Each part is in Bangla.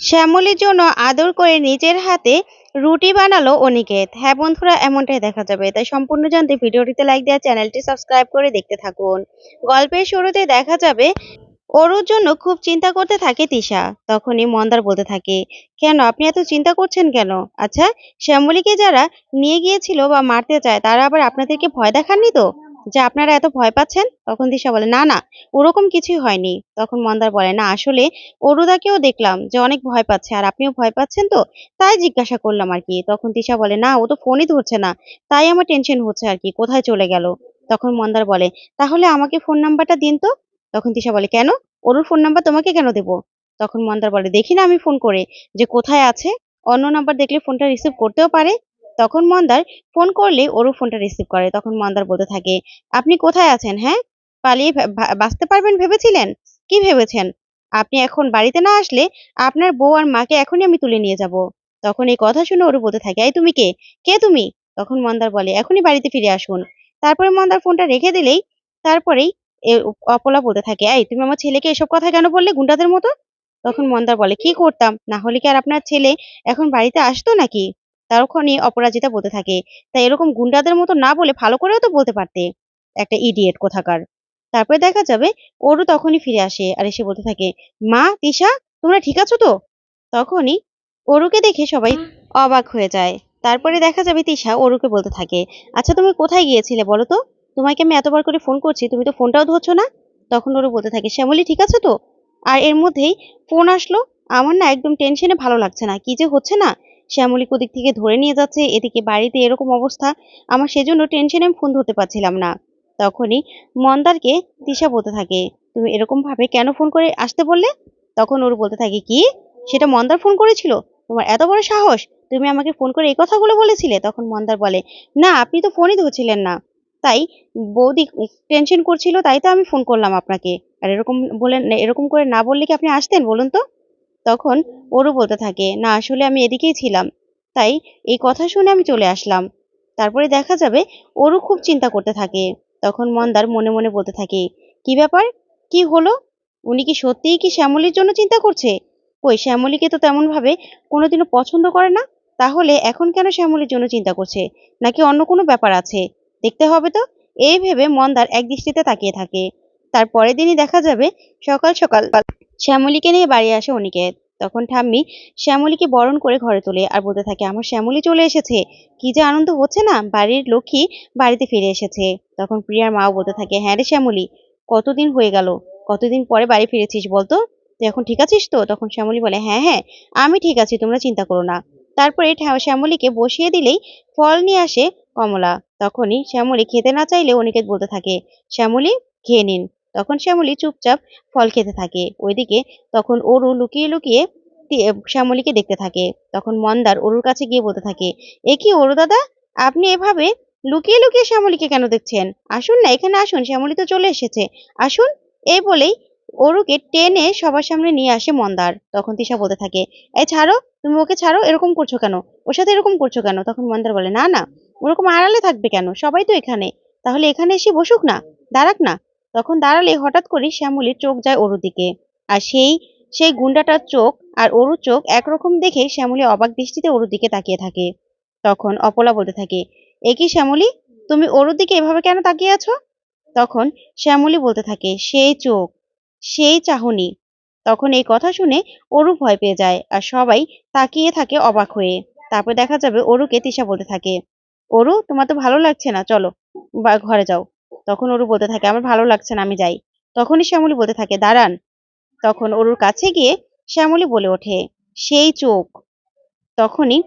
শ্যামলীর জন্য আদর করে নিজের হাতে রুটি বানালো অনিকেত। হ্যাঁ বন্ধুরা, এমনটাই দেখা যাবে। তাই সম্পূর্ণ জানতে ভিডিওটিতে লাইক দেওয়া, চ্যানেলটি সাবস্ক্রাইব করে দেখতে থাকুন। গল্পের শুরুতে দেখা যাবে অরুর জন্য খুব চিন্তা করতে থাকে তিশা। তখনই মন্দার বলতে থাকে, কেন, আপনি এত চিন্তা করছেন কেন? আচ্ছা শ্যামলীকে যারা নিয়ে গিয়েছিল বা মারতে চায়, তারা আবার আপনাদেরকে ভয় দেখাননি তো? যে আপনারা এত ভয় পাচ্ছেন? তখন দিশা বলে, না না, ওরকম কিছুই হয়নি। তখন মন্দার বলে, না, আসলে অরুদাকেও দেখলাম যে অনেক ভয় পাচ্ছে, আর আপনিও ভয় পাচ্ছেন তো? তাই জিজ্ঞাসা করলাম আর কি। তখন দিশা বলে, না, ও তো ফোনই ধরছে না, তাই আমার টেনশন হচ্ছে আর কি, কোথায় চলে গেল? তখন মন্দার বলে, তাহলে আমাকে ফোন নাম্বারটা দিন তো? তখন দিশা বলে, কেন? অরুর ফোন নাম্বার তোমাকে কেন দেব? তখন মন্দার বলে, দেখি না আমি ফোন করে যে কোথায় আছে। অন্য নাম্বার দেখলে ফোনটা রিসিভ করতেও পারে তখন মন্দার ফোন করলে অরু ফোনটা রিসিভ করে। তখন মন্দার বলতে থাকে, আপনি কোথায় আছেন হ্যাঁ? পালিয়ে বাঁচতে পারবেন ভেবেছিলেন? কি ভেবেছেন? আপনি এখন বাড়িতে না আসলে আপনার বউ আর মাকে এখনই আমি তুলে নিয়ে যাব। তখন এই কথা শুনে অরু বলতে থাকে, এই তুমি কে? কে তুমি? তখন মন্দার বলে, এখনই বাড়িতে ফিরে আসুন। তারপরে মন্দার ফোনটা রেখে দিলেই তারপরেই অপলা বলতে থাকে, এই তুমি আমার ছেলেকে এসব কথা কেন বললে গুন্ডাদের মতো? তখন মন্দার বলে, কি করতাম? না হলে কি আর আপনার ছেলে এখন বাড়িতে আসতো নাকি? তখনই অপরাজিতা বলতে থাকে তাই এরকম গুন্ডাদের মতো না বলে ভালো করেও তো বলতে পারতে? একটা ইডিয়েট কোথাকার। তারপরে দেখা যাবে ওরও তখনই ফিরে আসে আর এসে বলতে থাকে মা তিশা তোমরা ঠিক আছো তো? তখনই অরুকে দেখে সবাই অবাক হয়ে যায়। তারপরে দেখা যাবে তিশা অরুকে বলতে থাকে আচ্ছা তুমি কোথায় গিয়েছিলে বলো তো? তোমাকে আমি এতবার করে ফোন করছি তুমি তো ফোনটাও ধরছো না? তখন ওরও বলতে থাকে শ্যামলি ঠিক আছে তো? আর এর মধ্যেই ফোন আসলো আমার না একদম টেনশনে ভালো লাগছে না কি যে হচ্ছে না? শ্যামলী কোদিক থেকে ধরে নিয়ে যাচ্ছে, এদিকে বাড়িতে এরকম অবস্থা। আমার সেজন্য টেনশনে আমি ফোন ধরতে পারছিলাম না। তখনই মন্দারকে তিশা বলতে থাকে, তুমি এরকম ভাবে কেন ফোন করে আসতে বললে? তখন ওর বলতে থাকে, কি? সেটা মন্দার ফোন করেছিল? তোমার এত বড় সাহস? তুমি আমাকে ফোন করে এই কথাগুলো বলেছিলে? তখন মন্দার বলে, না, আপনি তো ফোনই ধরছিলেন না। তাই বৌদি টেনশন করছিল, তাই তো আমি ফোন করলাম আপনাকে। আর এরকম বলেন এরকম করে না বললে কি আপনি আসতেন বলুন তো? তখন ওরও বলতে থাকে, না, আসলে আমি এদিকেই ছিলাম। তাই এই কথা শুনে আমি চলে আসলাম। তারপরে দেখা যাবে ওরও খুব চিন্তা করতে থাকে। তখন মন্দার মনে মনে বলতে থাকে, কি ব্যাপার? কি হলো? উনি কি সত্যিই কি শ্যামলির জন্য চিন্তা করছে? কই, শ্যামলীকে তো তেমনভাবে কোনোদিনও পছন্দ করে না? তাহলে এখন কেন শ্যামলির জন্য চিন্তা করছে? নাকি অন্য কোনো ব্যাপার আছে? দেখতে হবে তো। এই ভেবে মন্দার এক দৃষ্টিতে তাকিয়ে থাকে। তার পরের দিনই দেখা যাবে সকাল সকাল শ্যামলীকে নিয়ে বাড়ি আসে অনিকেত তখন ঠাম্মি শ্যামলীকে বরণ করে ঘরে তোলে আর বলতে থাকে, আমার শ্যামলী চলে এসেছে। কি যে আনন্দ হচ্ছে না? বাড়ির লক্ষ্মী বাড়িতে ফিরে এসেছে। তখন প্রিয়ার মাও বলতে থাকে হ্যাঁ রে শ্যামলী, কতদিন হয়ে গেল? কতদিন পরে বাড়ি ফিরেছিস বলতো? তুই এখন ঠিক আছিস তো? তখন শ্যামলী বলে হ্যাঁ হ্যাঁ আমি ঠিক আছি, তোমরা চিন্তা করো না। তারপরে শ্যামলীকে বসিয়ে দিলেই ফল নিয়ে আসে কমলা। তখনই শ্যামলী খেতে না চাইলে অনিকেত বলতে থাকে, শ্যামলী, খেয়ে নিন। তখন শ্যামলী চুপচাপ ফল খেতে থাকে। ওইদিকে তখন অরু লুকিয়ে লুকিয়ে শ্যামলীকে দেখতে থাকে। তখন মন্দার অরুর কাছে গিয়ে বলতে থাকে, এ কি অরু দাদা, আপনি এভাবে লুকিয়ে লুকিয়ে শ্যামলীকে কেন দেখছেন? আসুন না, এখানে আসুন, শ্যামলী তো চলে এসেছে। আসুন, এই বলেই অরুকে টেনে সবার সামনে নিয়ে আসে মন্দার। তখন তিশা বলতে থাকে এই ছাড়ো, তুমি ওকে ছাড়ো, এরকম করছ কেন? ওর সাথে এরকম করছ কেন? তখন মন্দার বলে, না না, ওরকম আড়ালে থাকবে কেন? সবাই তো এখানে। তাহলে এখানে এসে বসুক না, দাঁড়াক না তখন দাঁড়ালে হঠাৎ করে শ্যামলীর চোখ যায় অরুর দিকে। আর সেই সেই গুন্ডাটার চোখ আর অরুর চোখ একরকম দেখে শ্যামলী অবাক দৃষ্টিতে অরুর দিকে তাকিয়ে থাকে। তখন অপলা বলতে থাকে, এ কি শ্যামলী? তুমি অরুর দিকে এভাবে কেন তাকিয়ে আছো? তখন শ্যামলী বলতে থাকে, সেই চোখ, সেই চাহনি। তখন এই কথা শুনে অরু ভয় পেয়ে যায় আর সবাই তাকিয়ে থাকে অবাক হয়ে। তারপর দেখা যাবে অরুকে তিশা বলতে থাকে, অরু, তোমার তো ভালো লাগছে না, চলো, বা ঘরে যাও। তখন অরু বলতে থাকে, আমার ভালো লাগছে না, আমি যাই। তখনই শ্যামলী বলতে থাকে, দাঁড়ান। তখন অরুর কাছে গিয়ে শ্যামলী বলে ওঠে, সেই চোখ। তখনই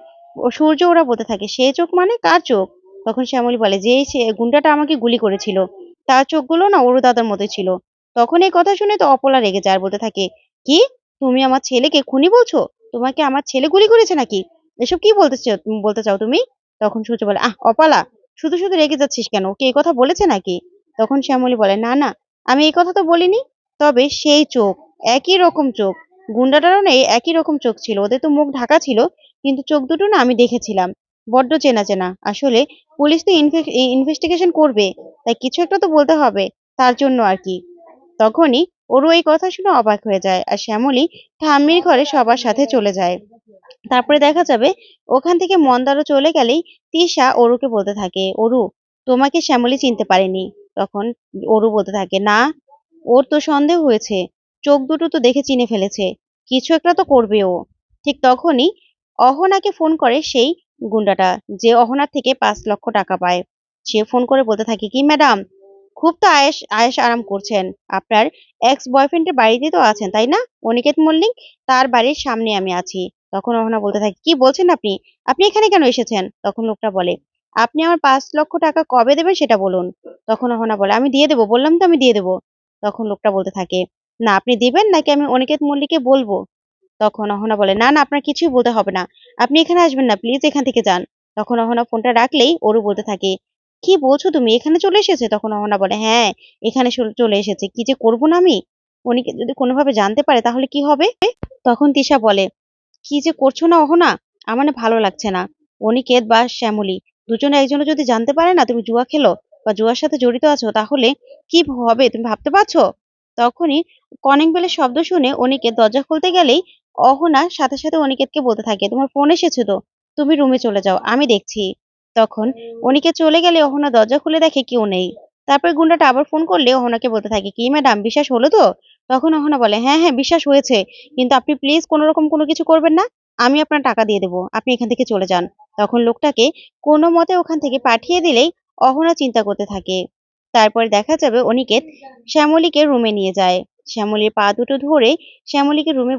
সূর্য ওরা বলতে থাকে সেই চোখ মানে কার চোখ? তখন শ্যামলী বলে, যে গুন্ডাটা আমাকে গুলি করেছিল, তার চোখগুলো না অরু দাদার মতো ছিল। তখন এই কথা শুনে তো অপলা রেগে যায় বলতে থাকে, কি? তুমি আমার ছেলেকে খুনি বলছো? তোমাকে আমার ছেলে গুলি করেছে নাকি? এসব কি বলতে বলতে চাও তুমি? তখন সূর্য বলে, আহ, অপালা শুধু শুধু রেগে যাচ্ছিস কেন? কে এই কথা বলেছে নাকি? তখন শ্যামলী বলে, না না, আমি এই কথা তো বলিনি। তবে সেই চোখ, একই রকম চোখ। গুন্ডাটারও নেই, একই রকম চোখ ছিল। ওদের তো মুখ ঢাকা ছিল, কিন্তু চোখ দুটো না আমি দেখেছিলাম। বড্ড চেনা চেনা। আসলে পুলিশ তো ইনভেস্টিগেশন করবে, তাই কিছু একটা তো বলতে হবে, তার জন্য আর কি। তখনই ওরও এই কথা শুনে অবাক হয়ে যায়, আর শ্যামলী ঠাম্মির ঘরে সবার সাথে চলে যায়। তারপরে দেখা যাবে, ওখান থেকে মন্দারও চলে গেলেই তিশা অরুকে বলতে থাকে, অরু, তোমাকে শ্যামলী চিনতে পারেনি। তখন অরু বলতে থাকে, না, ওর তো সন্দেহ হয়েছে, চোখ দুটো তো দেখে চিনে ফেলেছে, কিছু একটা তো করবে ও। ঠিক তখনই অহনাকে ফোন করে সেই গুন্ডাটা, যে অহনার থেকে পাঁচ লক্ষ টাকা পায়। সে ফোন করে বলতে থাকে, কি ম্যাডাম, খুব তো আয়েস আয়েস আরাম করছেন, আপনার এক্স বয়ফ্রেন্ডের বাড়িতে তো আছেন, তাই না? অনিকেত মল্লিক, তার বাড়ির সামনে আমি আছি। তখন অহনা বলতে থাকে, কি বলছেন আপনি? আপনি এখানে কেন এসেছেন? তখন লোকটা বলে, আপনি আমার পাঁচ লক্ষ টাকা কবে দেবেন সেটা বলুন। তখন অহনা বলে, আমি দিয়ে দেবো, বললাম তো আমি দিয়ে দেবো। তখন লোকটা বলতে থাকে, না, আপনি দিবেন নাকি আমি অনিকেত মল্লিককে বলব? তখন অহনা বলে, না না, আপনার কিছুই বলতে হবে না। আপনি এখানে আসবেন না, প্লিজ এখান থেকে যান। তখন অহনা ফোনটা রাখলেই ওরু বলতে থাকে, কি বলছো তুমি? এখানে চলে এসেছে? তখন অহনা বলে হ্যাঁ এখানে চলে এসেছে। কি যে করব না আমি? অনিকেত যদি কোনোভাবে জানতে পারে তাহলে কি হবে? তখন তিশা বলে কি যে করছ না অহনা? আমার ভালো লাগছে না। অনিকেত বা শ্যামলী, দুজনে একজনে যদি জানতে পারে না তুমি জুয়া খেলো বা জুয়ার সাথে জড়িত আছো, তাহলে কি হবে তুমি ভাবতে পারছ? তখনই কলিং বেলের শব্দ শুনে অনিকেত দরজা খুলতে গেলেই অহনা সাথে সাথে অনিকেতকে বলতে থাকে, তোমার ফোন এসেছে তো? তুমি রুমে চলে যাও, আমি দেখছি। তখন অনিকেত চলে গেলে অহনা দরজা খুলে দেখে কেউ নেই। তারপর গুন্ডাটা আবার ফোন করলে ওহনাকে বলতে থাকে, কি ম্যাডাম বিশ্বাস হলো তো? তখন ওহনা বলে হ্যাঁ হ্যাঁ বিশ্বাস হয়েছে, কিন্তু আপনি প্লিজ কোনো রকম কোনো কিছু করবেন না, আমি আপনার টাকা দিয়ে দেবো, আপনি এখান থেকে চলে যান। তখন লোকটাকে কোনো মতে ওখান থেকে পাঠিয়ে দিলেই অহনা চিন্তা করতে থাকে। তারপরে দেখা যাবে অনিকেত শ্যামলীকে রুমে নিয়ে যায়। শ্যামলীর পা দুটো ধরে শ্যামলীকে রুমে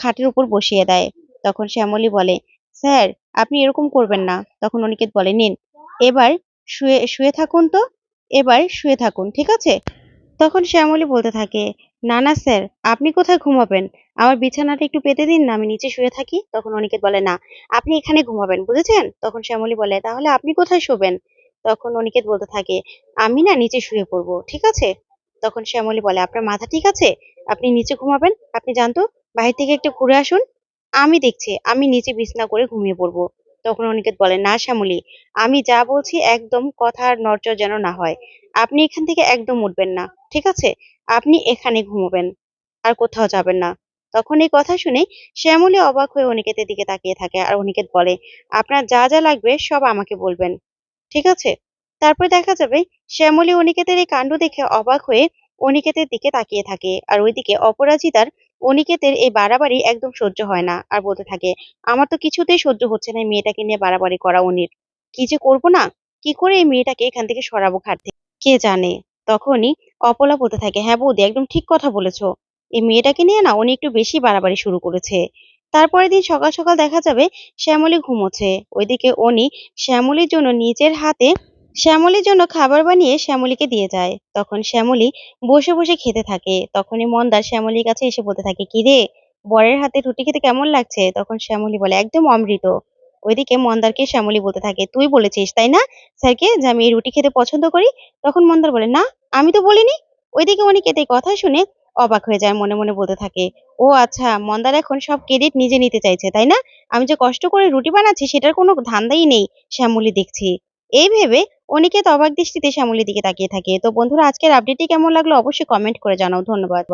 খাটের উপর বসিয়ে দেয়। তখন শ্যামলী বলে, স্যার, আপনি এরকম করবেন না। তখন অনিকেত বলে, নিন। এবার শুয়ে শুয়ে থাকুন তো। এবার শুয়ে থাকুন, ঠিক আছে? তখন শ্যামলী বলতে থাকে, না না স্যার, আপনি কোথায় ঘুমাবেন? আমার বিছানাটা একটু পেতে দিন না, আমি নিচে শুয়ে থাকি। তখন অনিকেত বলে, না, আপনি এখানে ঘুমাবেন, বুঝেছেন? তখন শ্যামলী বলে, তাহলে আপনি কোথায় শোবেন? তখন অনিকেত বলতে থাকে, আমি না নিচে শুয়ে পড়ব, ঠিক আছে? তখন শ্যামলী বলে, আপনার মাথা ঠিক আছে? আপনি নিচে ঘুমাবেন? আপনি জানতো বাহির থেকে একটু ঘুরে আসুন। আমি দেখছি, আমি নিচে বিছনা করে ঘুমিয়ে পড়ব। তখন অনিকেত বলে, না শ্যামলী, আমি যা বলছি একদম কথার নড়চড় যেন না হয়। আপনি এখান থেকে একদম উঠবেন না, ঠিক আছে? আপনি এখানে ঘুমোবেন, আর কোথাও যাবেন না। তখন এই কথা শুনে শ্যামলী অবাক হয়ে অনিকেতের দিকে তাকিয়ে থাকে আর অনিকেত বলে, আপনার যা যা লাগবে সব আমাকে বলবেন, ঠিক আছে? তারপর দেখা যাবে শ্যামলী অনিকেতের এই কাণ্ড দেখে অবাক হয়ে অনিকেতের দিকে তাকিয়ে থাকে আর ওইদিকে অপরাজিতার অনিকেতের এই বাড়াবাড়ি একদম সহ্য হয় না আর বলতে থাকে, আমার তো কিছুতেই সহ্য হচ্ছে না মেয়েটাকে নিয়ে বাড়াবাড়ি করা অনির। কি যে করব না? কি করে এই মেয়েটাকে এখান থেকে সরাবো ঘাট থেকে? কে জানে? তখনই অপলা বলতে থাকে হ্যাঁ বৌদি, একদম ঠিক কথা বলেছ। এই মেয়েটাকে নিয়ে না উনি একটু বেশি বাড়াবাড়ি শুরু করেছে। তারপরের দিন সকাল সকাল দেখা যাবে শ্যামলী ঘুমোচ্ছে। ওইদিকে উনি শ্যামলীর জন্য নিজের হাতে শ্যামলীর জন্য খাবার বানিয়ে শ্যামলীকে দিয়ে যায়। তখন শ্যামলী বসে বসে খেতে থাকে। তখনই মন্দার শ্যামলীর কাছে এসে বলতে থাকে, কি রে, বরের হাতে রুটি খেতে কেমন লাগছে? তখন শ্যামলী বলে, একদম অমৃত। ওইদিকে মন্দারকে শ্যামলী বলতে থাকে, তুই বলেছিস, তাই না? স্যারকে যে আমি এই রুটি খেতে পছন্দ করি? তখন মন্দার বলে, না, আমি তো বলিনি। ওইদিকে অনিকেত এই কথা শুনে অবাক হয়ে যায়, মনে মনে বলতে থাকে, ও আচ্ছা মন্দার এখন সব ক্রেডিট নিজে নিতে চাইছে, তাই না? আমি যে কষ্ট করে রুটি বানাচ্ছি, সেটার কোনো ধান্দাই নেই। শ্যামলী দেখছি। এই ভেবে অনিকেত অবাক দৃষ্টিতে শ্যামলীর দিকে তাকিয়ে থাকে। তো বন্ধুরা, আজকের আপডেটটি কেমন লাগল অবশ্যই কমেন্ট করে জানাও। ধন্যবাদ।